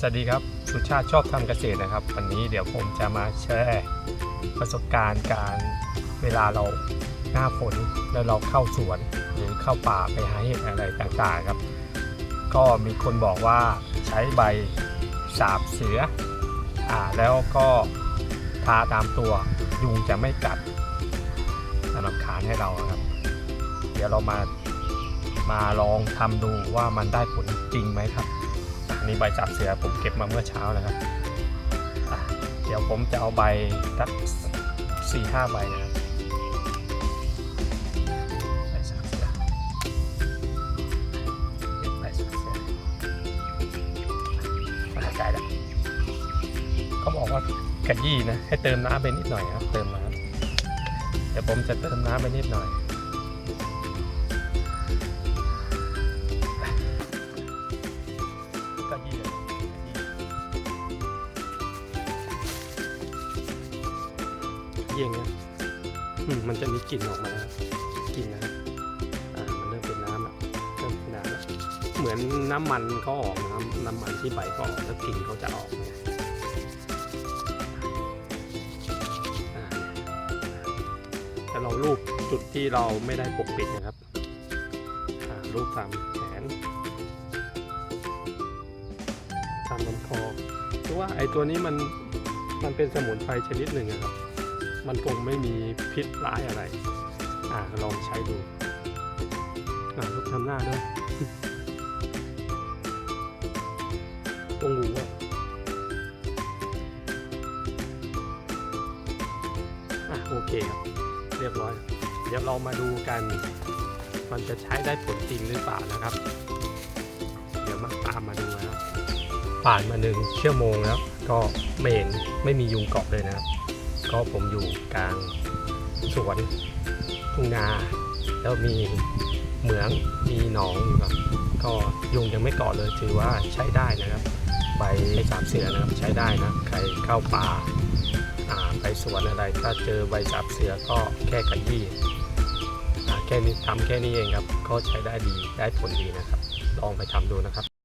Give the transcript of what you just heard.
สวัสดีครับสุชาติชอบทำเกษตรนะครับ วันนี้เดี๋ยวผมจะมาแชร์ประสบการณ์การเวลาเราหน้าฝนแล้วเราเข้าสวนหรือเข้าป่าไปหาเห็ดอะไรต่างๆครับ ก็มีคนบอกว่าใช้ใบสาบเสืออ่าแล้วก็ทาตามตัวยุงจะไม่กัดสำหรับขานให้เราครับ เดี๋ยวเรามามาลองทำดูว่ามันได้ผลจริงไหมครับ นนี้ใบจับเสือผมเก็บมาเมื่อเช้านะครับเดี๋ยวผมจะเอาใบสักสี่ห้าใบนะครับใบจับเสือเก็บใบจับเสือหายใจแล้วเขาบอกว่ากระยี่นะให้เติมน้ำไปนิดหน่อยครับ เติมน้ำเดี๋ยวผมจะเติมน้ำไปนิดหน่อย ยี่อย่างเงี้ยมมันจะมีกลิ่นออกมากลิ่นนะอ่ามันเริ่มเป็นน้ำแล้วเริ่มเป็นน้ำแล้วเหมือนน้ำมันเขาออกนะครับน้ำมันที่ใบก็ออกแล้วกลิ่นเขาจะออกเนี่ยอ่าแต่เราลูบจุดที่เราไม่ได้ปกปิดนะครับอ่าลูบตามแขนตามลำคอเพราะว่าไอ้ตัวนี้มันมันเป็นสมุนไพรชนิดหนึ่งอะครับ มันคงไม่มีพิษร้ายอะไร อ่าลองใช้ดู อ่าลูกทำหน้าด้วยตรงหูอะอะโอเคครับ เรียบร้อย เดี๋ยวเรามาดูกัน มันจะใช้ได้ผลจริงหรือเปล่านะครับ เดี๋ยวมาตามมาดูนะครับผ่านมาหนึ่งชั่วโมงแล้ว ก็ไม่เห็นไม่มียุงเกาะเลยนะครับ ก็ผมอยู่กลางสวนทุ่งนาแล้วมีเหมืองมีหนองอยู่ครับ ก็ยุงยังไม่เกาะเลยถือว่าใช้ได้นะครับ ใบสามเสือนะครับใช้ได้นะใครเข้าป่าาไปสวนอะไร ถ้าเจอใบสาบเสือก็แค่กันยี่แค่นี้ทำแค่นี้เองครับ ก็ใช้ได้ดีได้ผลดีนะครับ ลองไปทำดูนะครับ